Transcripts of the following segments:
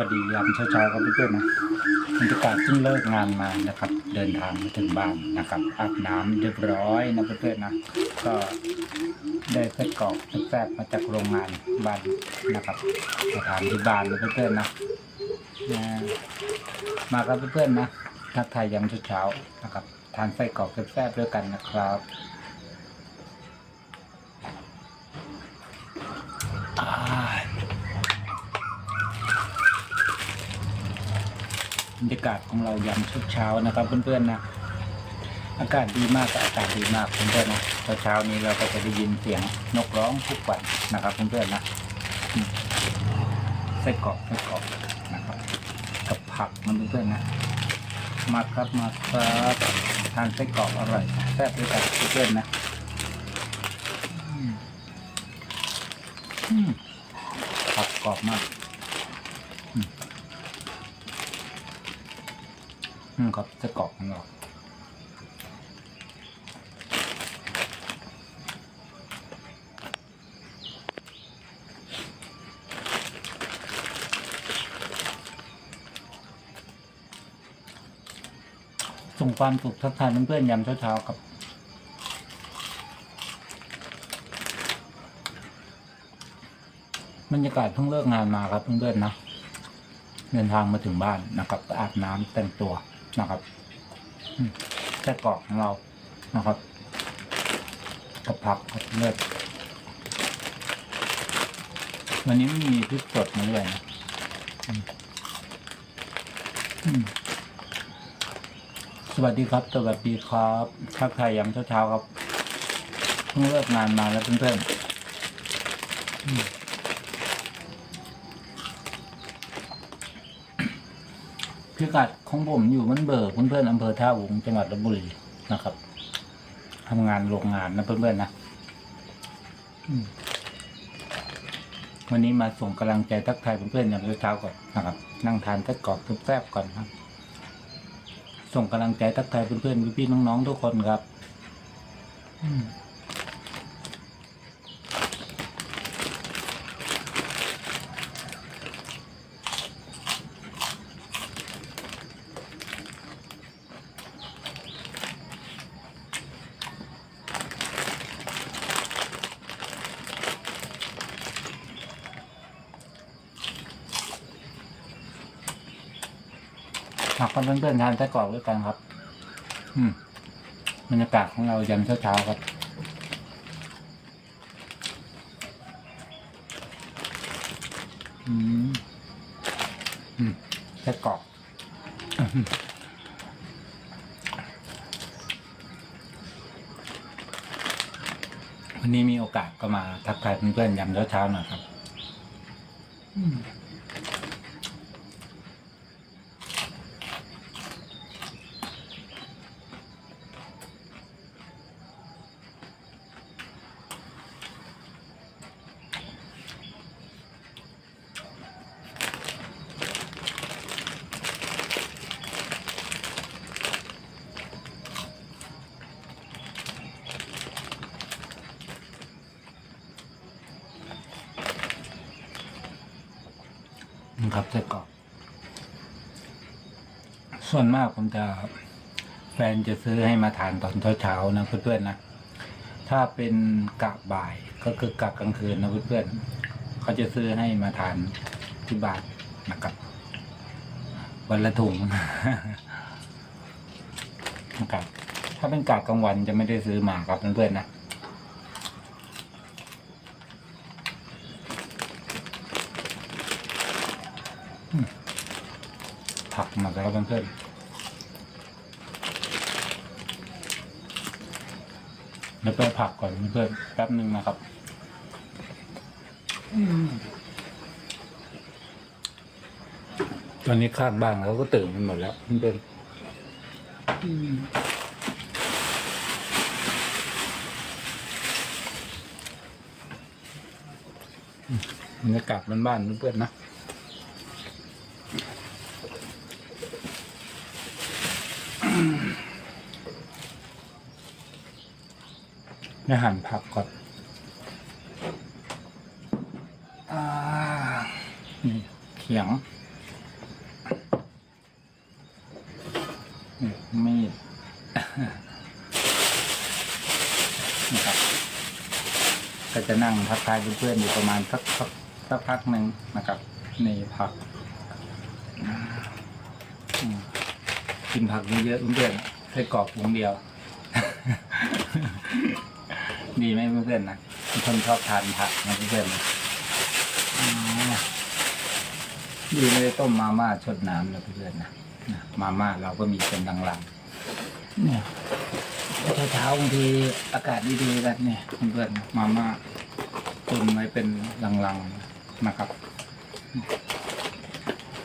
วัสดียามเช้าๆครับเพื่อนๆนะบรรยากาศเพิ่งเลิกงานมานะครับ เดินทางมาถึงบ้านนะครับอาบน้ำเรียบร้อยนะเพื่อนๆนะก็ได้ไส้กรอกแซ่บมาจากโรงงานบ้านนะครับมาทานที่บ้านนะเพื่อนๆนะนะมาครับเพื่อนๆนะทักทายยามเช้าๆนะครับทานไส้กรอกแซ่บๆด้วยกันนะครับ รรยากาศของเรายามเช้าๆนะครับ เพื่อนๆนะ อากาศดีมากอากาศดีมากเพื่อนๆนะเช้าๆนี้เราก็จะได้ยินเสียงนกร้องทุกวันนะครับ เพื่อนๆนะไส้กรอกไส้กรอกนะครับ กับผักมันเพื่อนๆนะมาครับมาครับทานไส้กรอกอร่อยแซ่บด้วยกันเพื่อนๆนะผักกรอบมาก ครับจะกรอบของเราส่งความสุขทักทายเพื่อนๆยามเช้าๆครับบรรยากาศเพิ่งเลิกงานมาครับเพื่อนๆนะเดินทางมาถึงบ้านนะครับอาบน้ำแต่งตัว นะครับแค่กรอกของเรานะครับกับผักกับเลือดวันนี้ไม่มีพริกสดมาเลยนะสวัสดีครับ สวัสดีครับทักทายยามเช้าๆครับ เพิ่งเลิกงานมาแล้วเพื่อนๆ พิกัดของผมอยู่มันเบิกเพื่อนๆอำเภอท่าวุงจังหวัดลบบุรีนะครับทำงานโรงงานนะเพื่อนๆนะวันนี้มาส่งกำลังใจทักทายเพื่อนๆอย่างเช้าก่อนนะครับ นั่งทานตะกรอบแซ่บก่อนครับ ส่งกำลังใจทักทายเพื่อนๆพี่ๆน้องๆทุกคนครับ อืม หากเพื่อนๆทานไส้กรอกด้วยกันครับ อืมบรรยากาศของเรายามเช้าๆครับอืมอืมไส้กรอกอื้อหือวันนี้มีโอกาสก็มาทักทายเพื่อนๆยามเช้าๆหน่อยครับ ครับไส้กรอกส่วนมากผมจะแฟนจะซื้อให้มาทานตอนเช้าๆนะเพื่อนๆนะถ้าเป็นกะบ่ายก็คือกะกลางคืนนะเพื่อนๆเขาจะซื้อให้มาทานที่บ้านนะครับ วันละถุงนะครับถ้าเป็นกะกลางวันจะไม่ได้ซื้อมาครับเพื่อนๆนะ ผักมา แล้วเพื่อนๆเดี๋ยวไปผักก่อนเพื่อนแป๊บหนึ่งนะครับตอนนี้ข้างบ้านเขาก็ตื่นกันหมดแล้วเพื่อนบรรยากาศบ้านๆเพื่อนๆนะ เนี่หั่นผักก่อนนี่เขียงมีดนี่ครับ ก็จะนั่งทักทายเพื่อนๆอยู่ประมาณสักสักสักพักหนึ่งนะครับนี่ผักกินผักเยอะๆเพื่อนๆให้กรอบวงเดียว ดีไหมเพื่อนๆนะเป็นคนชอบทานผักนะเพื่อนๆนะอ๋อดีไม่ได้ต้มมาม่าชดน้ำนะเพื่อนๆนะนะมาม่าเราก็มีเป็นลังๆเนี่ยเช้าๆบางทีอากาศดีๆกันเนี่ยเพื่อนๆมาม่าตุนไว้เป็นลังๆนะครับ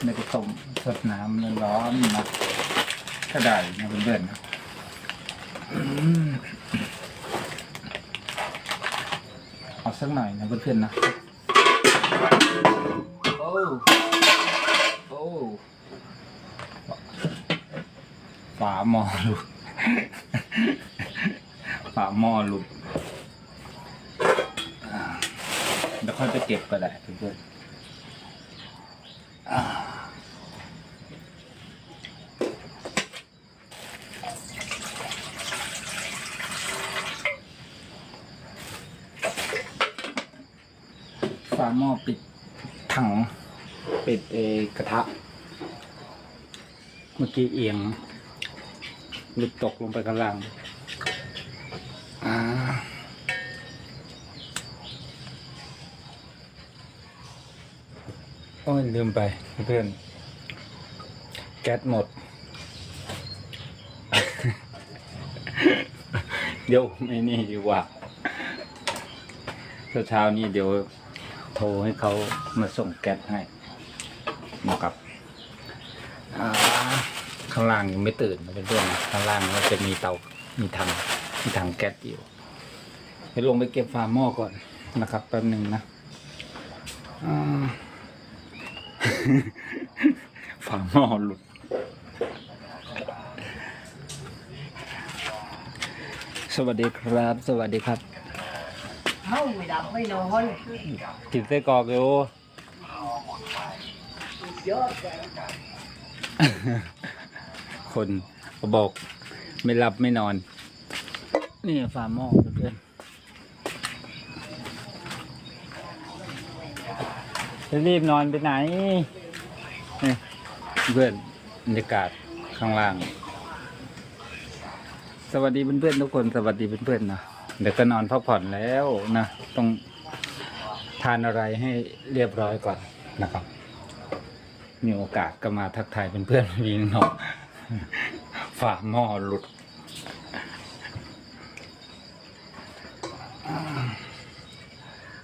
ไม่ได้ต้มชดน้ำร้อนๆนะก็ได้นะเพื่อนๆนะอืม เอา สักหน่อยนะเพื่อนๆนะ โอ้โอ้ฝาหม้อหลุดฝาหม้อหลุดอ่าเดี๋ยวค่อยไปเก็บก็ได้เพื่อนๆอ่าฝาหม้อปิดถัง ปิดเอ กระทะ เมื่อกี้เอียงหลุดตกลงไปข้างล่างอ่าโอ้ยลืมไปเพื่อน แก๊สหมด เดี๋ยวไม่นี่ดีกว่าเช้าๆนี้เดี๋ยวโทรให้เขามาส่งแก๊สให้ นะครับอ่าข้างล่างยังไม่ตื่นนะเพื่อนๆนะข้างล่างก็จะมีเตา มีถัง มีถังแก๊สอยู่ไปลงไปเก็บฝาหม้อก่อนนะครับแป๊บหนึ่งนะอ่าฝาหม้อหลุด สวัสดีครับ สวัสดีครับเอ้าไม่ดับไม่นอนกินไส้กรอกอยู่เยอะแกคนบอกไม่หลับไม่นอน นี่ฝาหม้อเพื่อนจะรีบนอนไปไหนนี่เพื่อนบรรยากาศข้างล่าง สวัสดีเพื่อนๆทุกคน สวัสดีเพื่อนๆนะเดี๋ยวก็นอนพักผ่อนแล้วนะ ต้องทานอะไรให้เรียบร้อยก่อนนะครับ มีโอกาสก็มาทักทายเพื่อนๆวิ่งนอกฝาหม้อหลุด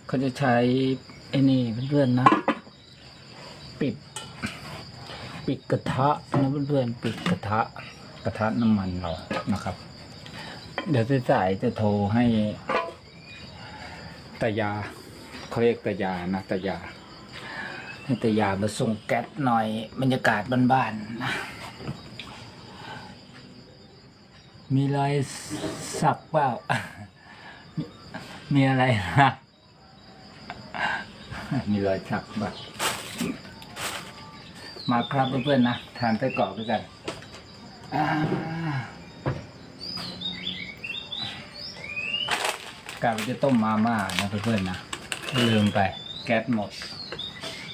เขาจะใช้ไอ้นี่เพื่อนๆนะ ปิด ปิดกระทะนะเพื่อนๆปิดกระทะ กระทะน้ำมันเรานะครับ เดี๋ยวสายจะโทรให้ตายาเขาเรียกตายานะตายา ให้ตายามาส่งแก๊สหน่อยบรรยากาศบ้านๆนะมีรอยสักเปล่ามีมีอะไรนะมีรอยสักบ้างมาครับเพื่อนๆนะ ทานไส้กรอกด้วยกันอ่ากาจะต้มมาม่านะเพื่อนๆนะลืมไป แก๊สหมด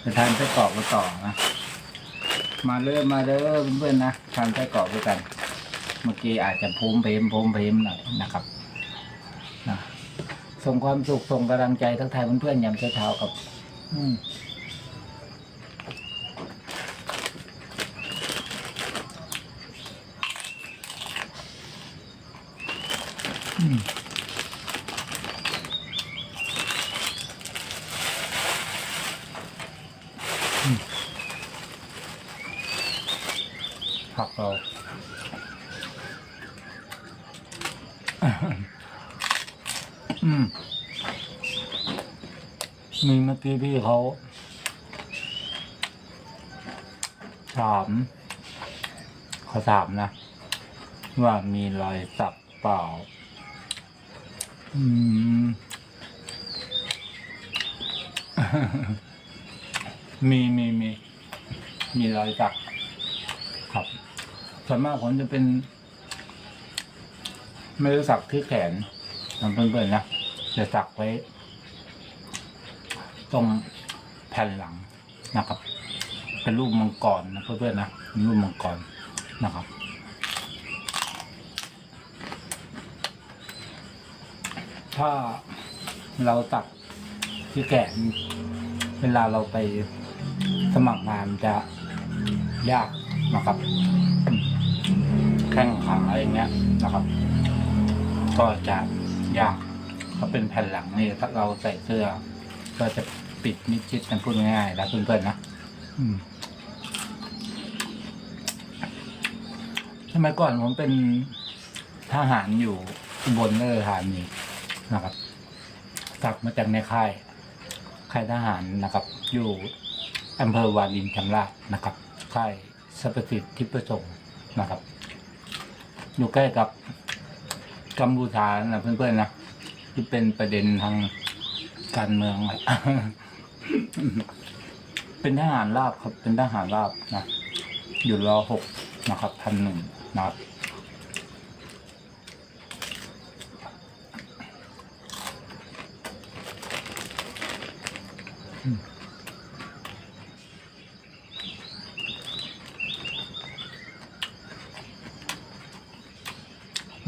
จะทานไส้กรอกกันต่อนะ มาเริ่มมาเริ่มเพื่อนๆนะทานไส้กรอกด้วยกัน เมื่อกี้อาจจะพูมเพมพูมเพมหน่อยนะครับนะส่งความสุขส่งกำลังใจทักทายเพื่อนๆยามเช้าๆกับ อืมอืมอืมผักเรา อืม มีเมื่อกี้พี่เขา ถามเขาถามนะ ว่ามีรอยสักเปล่า อืม มีมีมีมีรอยสักครับส่วนมากผมจะเป็น ไม่ได้สักที่แขนนเพื่อนๆนะจะสักไว้ ตรงแผ่นหลังนะครับ เป็นรูปมังกรนะเพื่อนๆนะเป็นรูปมังกรนะครับ ถ้าเราตัดที่แขนเวลาเราไปสมัครงานจะยากนะครับแข้งขาอะไรเงี้ยนะครับ ก็จะยากถ้าเป็นแผ่นหลังนี่ถ้าเราใส่เสื้อ ก็จะปิดมิดชิดกันพูดง่ายๆแล้วเพื่อนๆนะอืม มัยก่อนผมเป็นทหารอยู่บนเนอร์ธานีนะครับกลับมาจากในค่ายค่ายทหารนะครับ อยู่อำเภอวารินชำราบนะครับค่ายสัพสิทธิ์ทิพประสงค์นะครับ อยู่ใกล้กับกัมพูชานะเพื่อนๆนะที่เป็นประเด็นทางการเมืองเป็นทหารราบครับเป็นทหารราบนะอยู่รอหกนะครับพันหนึ่ง นะครับ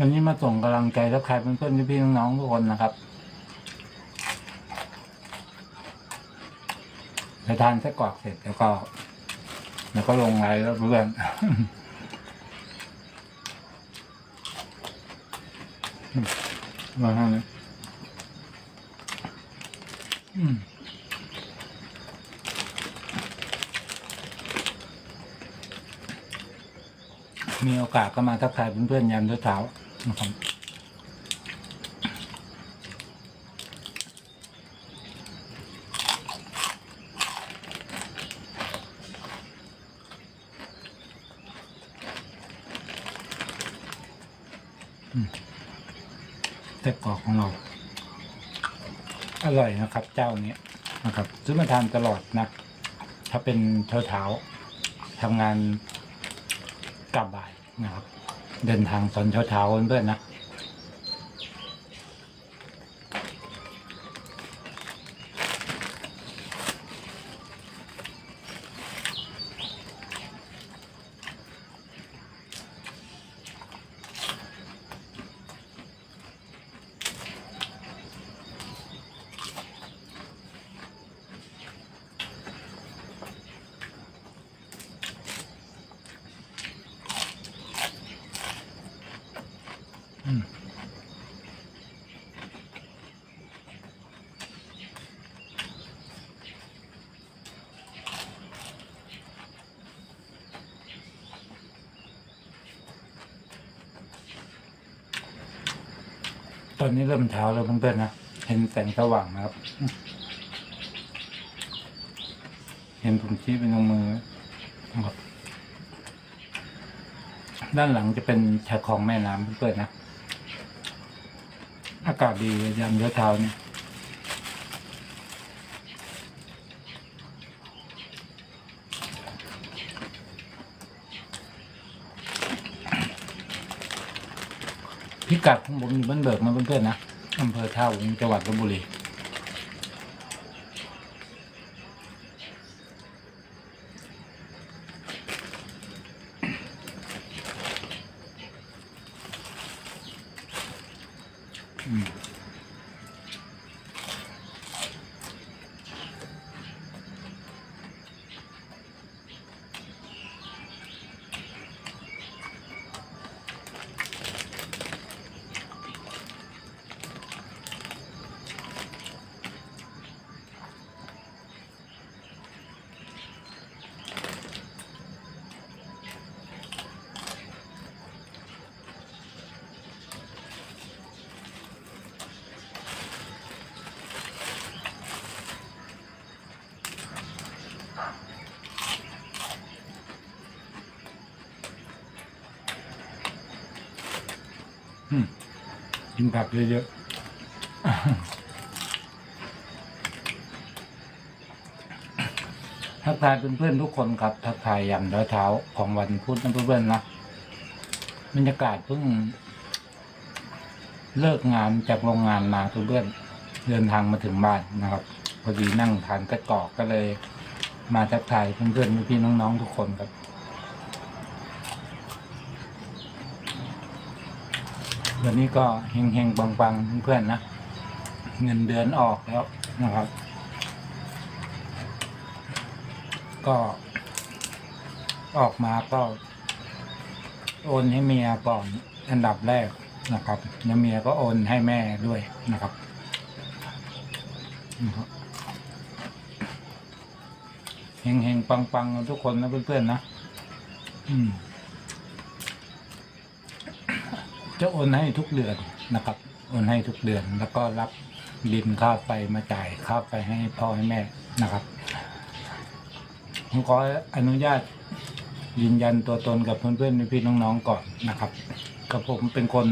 วันนี้มาส่งกำลังใจทักทายเพื่อนๆพี่ๆน้องๆทุกคนนะครับไปทานไส้กรอกเสร็จแล้วก็ แล้วก็ลงไลน์แล้วเพื่อน มาทางนี้อืมมีโอกาสก็มาทักทายเพื่อนๆยามเช้าๆนะครับ แต่กรอกของเรา อร่อย นะครับ เจ้านี้นะครับ ซื้อมาทานตลอดนะ ถ้าเป็นเช้าเช้าทำงานกลับบ่ายนะครับ เดินทางตอนเช้าเช้าเพื่อนๆนะ ตอนนี้เริ่มเช้าแล้วเพื่อนๆนะ เห็นแสงสว่างนะครับ เห็นผมชี้เป็นลงมือนะครับด้านหลังจะเป็นชายคลองแม่น้ำเพื่อนๆนะ อากาศดียามเช้าเนี่ย พิ กัดของผมอยู่บ้านเบิกมาเพื่อนๆนะอำเภอท่าวุงจังหวัดลบบุรี กินผักเยอะๆทักทายเพื่อนๆทุกคนครับ ทักทายยามเช้าของวันพุธนะเพื่อนๆนะบรรยากาศเพิ่ง เลิกงานจากโรงงานมาเพื่อนๆเดินทางมาถึงบ้านนะครับ พอดีนั่งทานกระกรอกก็เลย มาทักทายเพื่อนๆพี่ๆน้องๆทุกคนครับ วันนี้ก็เฮงๆปังๆเพื่อนๆนะ เงินเดือนออกแล้วนะครับ ก็ ออกมาก็ โอนให้เมียก่อนอันดับแรกนะครับแล้วเมียก็โอนให้แม่ด้วยนะครับนะครับเฮงๆปังๆกันทุกคนนะเพื่อนๆนะ อืม จะโอนให้ทุกเดือนนะครับ โอนให้ทุกเดือน แล้วก็รับบินค่าไฟมาจ่ายค่าไฟให้พ่อให้แม่นะครับผมขออนุญาตยืนยันตัวตนกับเพื่อนๆพี่น้องๆก่อนนะครับกับผมเป็นคน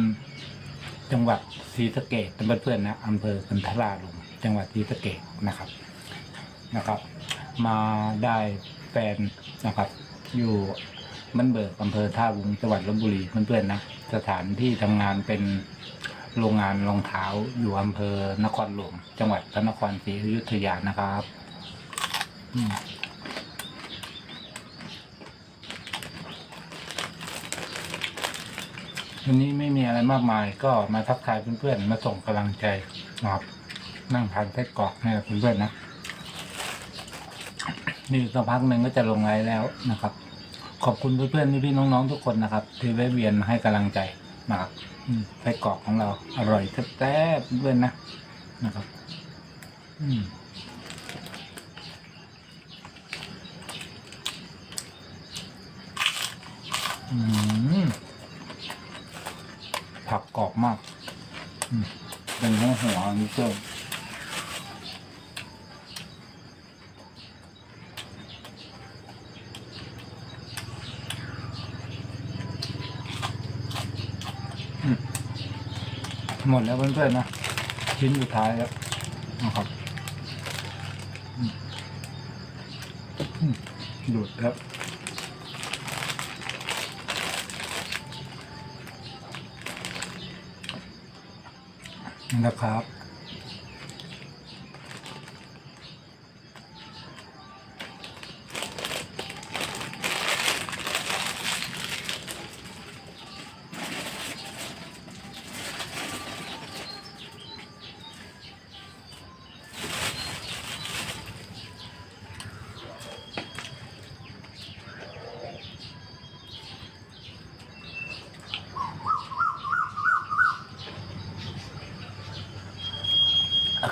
จังหวัดศรีสะเกดเป็นเพื่อนนะอำเภอกันทราลุงจังหวัดศรีสะเกดนะครับนะครับ มาได้แฟนนะครับ อยู่ บ้านเบิกอำเภอท่าวุงจังหวัดลบบุรีเพื่อนๆนะสถานที่ทำงานเป็นโรงงานรองเท้าอยู่อำเภอนครหลวง จังหวัดพระนครศรีอยุธยานะครับอืมวันนี้ไม่มีอะไรมากมายก็มาทักทายเพื่อนๆ มาส่งกำลังใจนะครับ นั่งทานไส้กรอกให้กับเพื่อนๆนะ นี่สักพักหนึ่งก็จะลงไลน์แล้วนะครับ ขอบคุณเพื่อนๆพี่ๆน้องๆทุกคนนะครับ ที่แวะเวียนมาให้กำลังใจนะครับไส้กรอกของเราอร่อยแซ่บๆเพื่อนนะนะครับอืมอืมผักกรอบมากอืมเป็นหัวหัวนี่เจ้า หมดแล้วเพื่อนๆนะ ชิ้นสุดท้ายแล้วนะครับหลุดูดครับนะครับ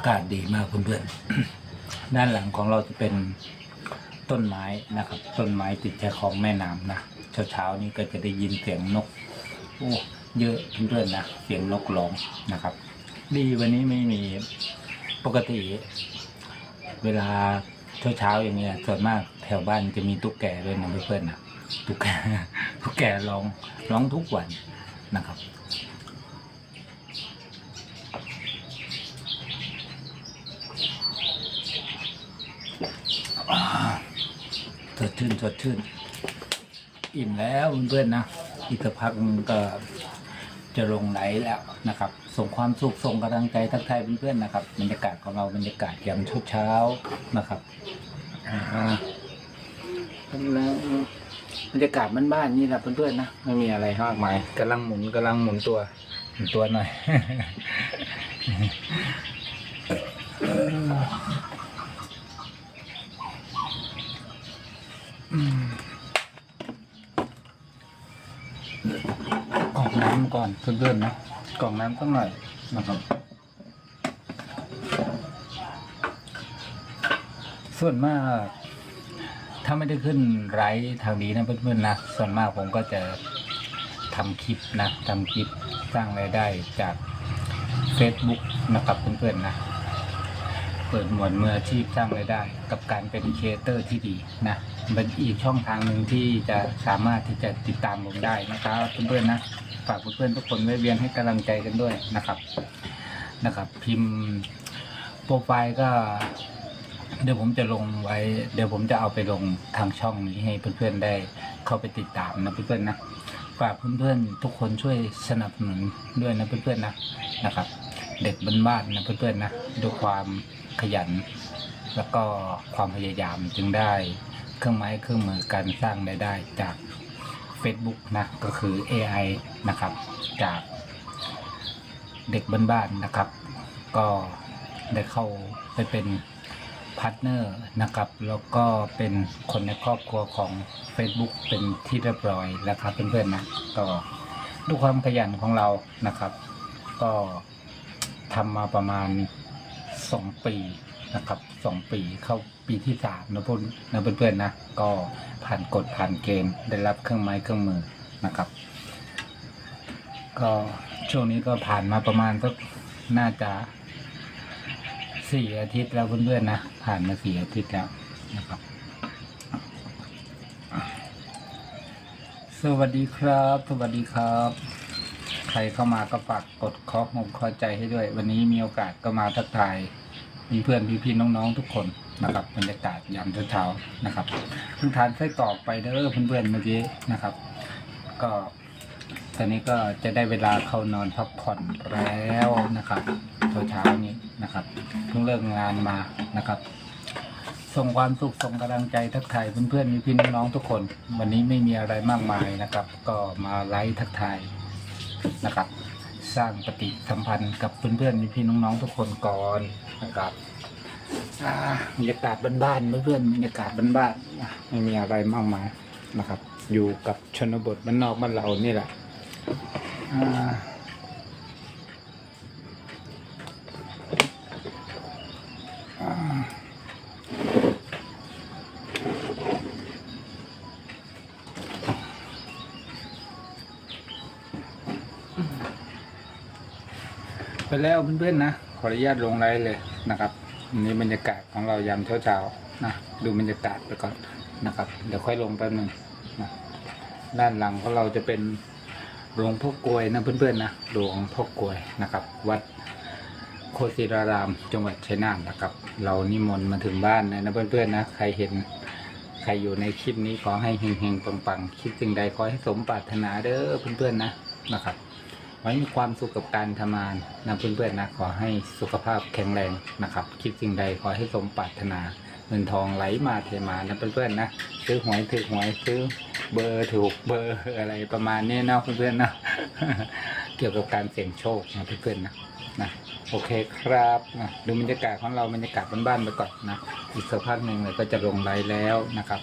ากาศดีมากเพื่อนๆ ด้านหลังของเราจะเป็นต้นไม้นะครับ ต้นไม้ติดชายคลองแม่น้ำนะเช้าๆนี้ก็จะได้ยินเสียงนกโอ้เยอะเพื่อนๆนะเสียงนกร้องนะครับ ดีวันนี้ไม่มีปกติ เวลาเช้าๆอย่างเงี้ยส่วนมากแถวบ้านจะมีตุ๊กแกด้วยนะเพื่อนๆนะตุ๊กแกตุ๊กแกร้องร้องทุกวันนะครับ ชื่นสดชื่น อิ่มแล้วเพื่อนๆนะ อีกสักพักนึงก็จะลงไหลแล้วนะครับ ส่งความสุขส่งกำลังใจทักทายเพื่อนๆนะครับบรรยากาศของเราบรรยากาศยามเช้าๆนะครับอ่าแล้วบรรยากาศบ้านๆนี่แหละเพื่อนๆนะไม่มีอะไรมากมายกำลังหมุนกำลังหมุนตัวหมุนตัวหน่อย อนเพื่อนๆนะกรอกน้ำสักหน่อยนะครับ ส่วนมาก ถ้าไม่ได้ขึ้นไลฟ์ทางนี้นะเพื่อนๆนะส่วนมากผมก็จะทำคลิปนะทำคลิปสร้างรายได้จาก Facebook นะครับเพื่อนๆนะเปิดหมวดมืออาชีพสร้างรายได้ กับการเป็นครีเอเตอร์ที่ดีนะ เป็นอีกช่องทางหนึ่งที่จะสามารถที่จะติดตามผมได้นะครับเพื่อนๆนะฝากเพื่อนๆทุกคนไว้เวียนให้กำลังใจกันด้วยนะครับนะครับ พิมพ์โปรไฟล์ก็เดี๋ยวผมจะลงไว้ เดี๋ยวผมจะเอาไปลงทางช่องนี้ให้เพื่อนๆได้เข้าไปติดตามนะเพื่อนๆนะฝากเพื่อนๆทุกคนช่วยสนับสนุนด้วยนะเพื่อนๆนะนะครับ เด็กบ้านๆนะเพื่อนๆนะด้วยความขยัน แล้วก็ความพยายามจึงได้ เครื่องไม้เครื่องมือการสร้างรายได้จาก Facebook นะก็คือ AI นะครับ จากเด็กบ้านๆนะครับ ก็ได้เข้าไปเป็นพาร์ทเนอร์นะครับ แล้วก็เป็นคนในครอบครัวของ Facebook เป็นที่เรียบร้อยแล้วครับเพื่อนๆนะก็ด้วยความขยันของเรานะครับ ก็ทำมาประมาณสองปี นะครับสองปีเข้าปีที่สามนะพวกนะเพื่อนๆนะก็ผ่านกฎผ่านเกณฑ์ได้รับเครื่องไม้เครื่องมือนะครับ ก็ช่วงนี้ก็ผ่านมาประมาณสักน่าจะสี่อาทิตย์แล้วเพื่อนๆนะผ่านมาสี่อาทิตย์แล้วนะครับ สวัสดีครับ สวัสดีครับ ใครเข้ามาก็ฝากกดเคาะมงคอใจให้ด้วย วันนี้มีโอกาสก็มาทักทาย เพื่อนๆพี่ๆน้องๆทุกคนนะครับบรรยากาศยามเช้าๆนะครับเพิ่งทานไส้กรอกไปเด้อเพื่อนๆเมื่อกี้นะครับ ก็ตอนนี้ก็จะได้เวลาเข้านอนพักผ่อนแล้วนะครับเช้าๆนี้นะครับ เพิ่งเลิกงานมานะครับ ส่งความสุขส่งกำลังใจทักทายเพื่อนๆพี่ๆน้องๆทุกคน วันนี้ไม่มีอะไรมากมายนะครับ ก็มาไลฟ์ทักทายนะครับ สร้างปฏิสัมพันธ์กับเพื่อนๆพี่ๆน้องๆทุกคนก่อนนะครับอ่าบรรยากาศบ้านๆเพื่อนๆบรรยากาศบ้านๆไม่มีอะไรมากมายนะครับ อยู่กับชนบทบ้านนอกบ้านเรานี่แหละอ่า แล้วเพื่อนๆนะขออนุญาตลงไลน์เลยนะครับนนี้บรรยากาศของเรายามเช้าๆนะดูบรรยากาศไปก่อนนะครับเดี๋ยวค่อยลงแป๊บหนึงนะด้านหลังของเราจะเป็นหลวงพ่อกลวยนะเพื่อนๆนะหลวงพ่อกลวยนะครับ วัดโคศิราราม จังหวัดชัยนาทนะครับ เรานิมนต์มาถึงบ้านเลยนะเพื่อนๆนะใครเห็นใครอยู่ในคลิปนี้ขอให้เฮงๆปังๆคิดสิ่งใดขอให้สมปรารถนาเด้อเพื่อนๆนะนะครับ อให้มีความสุขกับการทำงานนะเพื่อนๆนะขอให้สุขภาพแข็งแรงนะครับ คิดสิ่งใดขอให้สมปรารถนาเงินทองไหลมาเทมานะเพื่อนๆนะซื้อหวยถือหวยซื้อเบอร์ถูกเบอร์อะไรประมาณนี้เนาะเพื่อนๆนะเกี่ยวกับการเสี่ยงโชคนะเพื่อนๆนะนะโอเคครับนะดูบรรยากาศของเราบรรยากาศบ้านๆไปก่อนนะอีกสักพักหนึ่งเลยก็จะลงไลน์แล้วนะครับ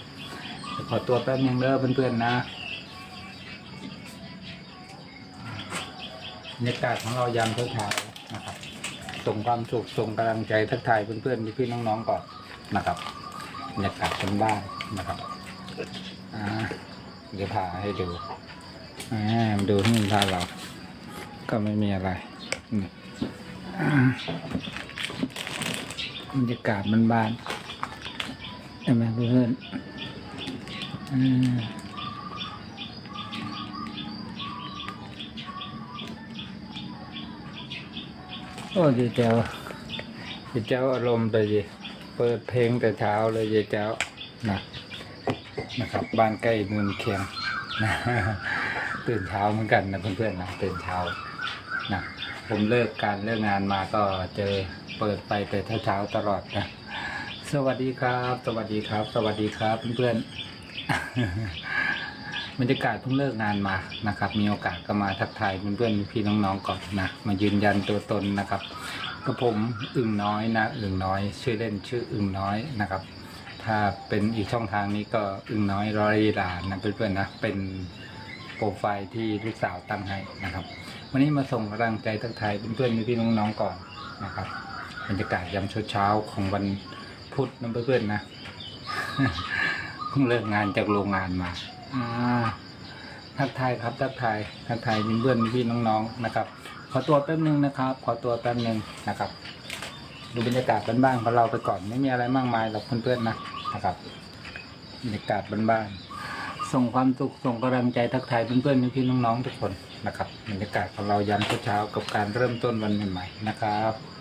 ขอตัวแป๊บนึงเด้อเพื่อนๆนะ รรยากาศของเรายามเช้าๆนะครับ ส่งความสุขส่งกำลังใจทักทายเพื่อนๆพี่ๆน้องๆก่อนนะครับบรรยากาศเป็นบ้านนะครับเดี๋ยวพาให้ดูมาดูที่มันพาเรา ก็ไม่มีอะไรบรรยากาศมันบ้านๆเห็นไหมเพื่อนอืม โอ้ยายเจ้ายายเจ้าอารมณ์ไปดิเปิดเพลงแต่เช้าเลยยายเจ้านะนะครับ บ้านใกล้เมืองเคียงนะตื่นเช้าเหมือนกันนะเพื่อนๆนะตื่นเช้านะผมเลิกการเลิกงานมาก็เจอเปิดไปแต่เช้าๆตลอดนะสวัสดีครับ สวัสดีครับ สวัสดีครับเพื่อนๆ บรรยากาศเพิ่งเลิกงานมานะครับ มีโอกาสก็มาทักทายเพื่อนๆพี่น้องๆก่อนนะ มายืนยันตัวตนนะครับก็ผมอึ่งน้อยนะอึ่งน้อย ชื่อเล่นชื่ออึ่งน้อยนะครับ ถ้าเป็นอีกช่องทางนี้ก็อึ่งน้อยรอยลานนะเพื่อนๆนะเป็นโปรไฟล์ที่ลูกสาวตั้งให้นะครับ วันนี้มาส่งกำลังใจทักทายเพื่อนๆพี่น้องๆก่อนนะครับบรรยากาศยามเช้าๆของวันพุธนะเพื่อนๆนะเพิ่งเลิกงานจากโรงงานมา อ่าทักทายครับทักทายทักทายเพื่อนพี่น้องๆนะครับ ขอตัวแป๊บนึงนะครับ ขอตัวแป๊บนึงนะครับ ดูบรรยากาศบ้านๆของเราไปก่อนไม่มีอะไรมากมายหรอกเพื่อนๆนะนะครับบรรยากาศบ้านๆส่งความสุขส่งกำลังใจทักทายเพื่อนๆพี่น้องๆทุกคนนะครับบรรยากาศของเรายามเช้ากับการเริ่มต้นวันใหม่ ๆ นะครับ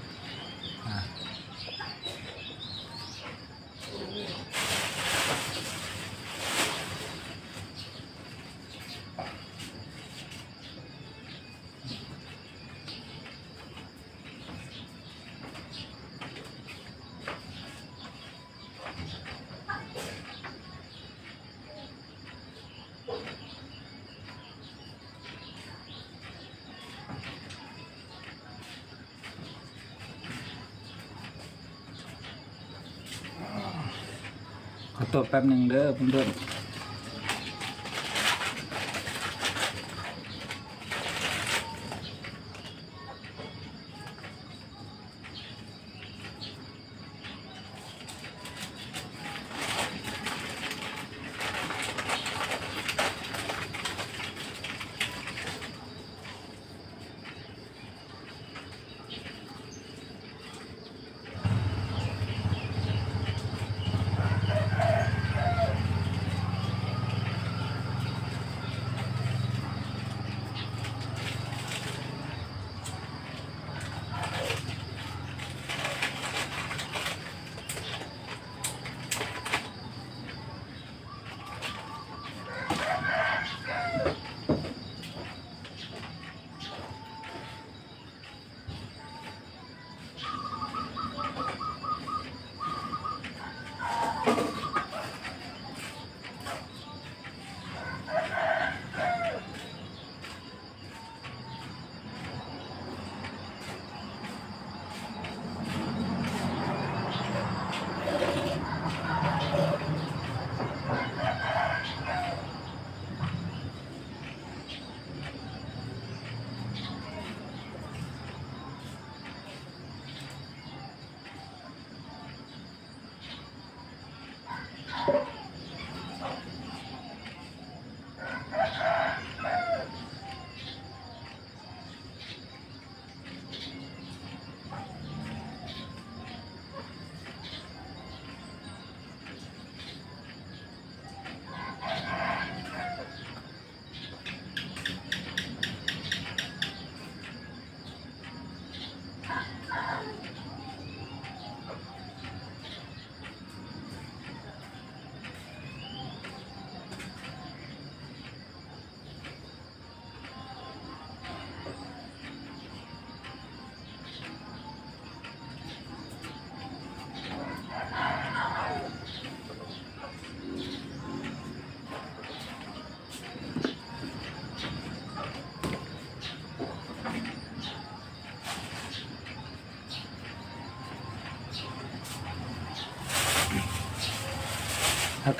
ตรวจแป๊บหนึ่งเด้อเพื่อน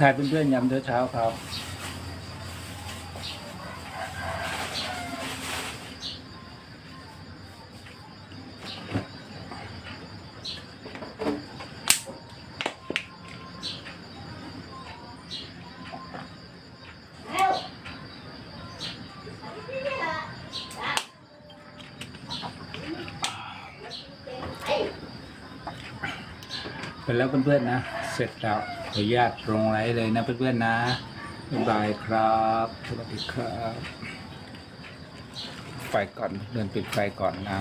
ทักทายเพื่อนๆยามเช้าๆครับไปแล้วเพื่อนๆนะ เสร็จแล้ว ขออนุญาตลงไลฟ์เลยนะเพื่อนๆนะบ๊ายบายครับ สวัสดีครับ ไฟก่อนเดินปิดไฟก่อนนะ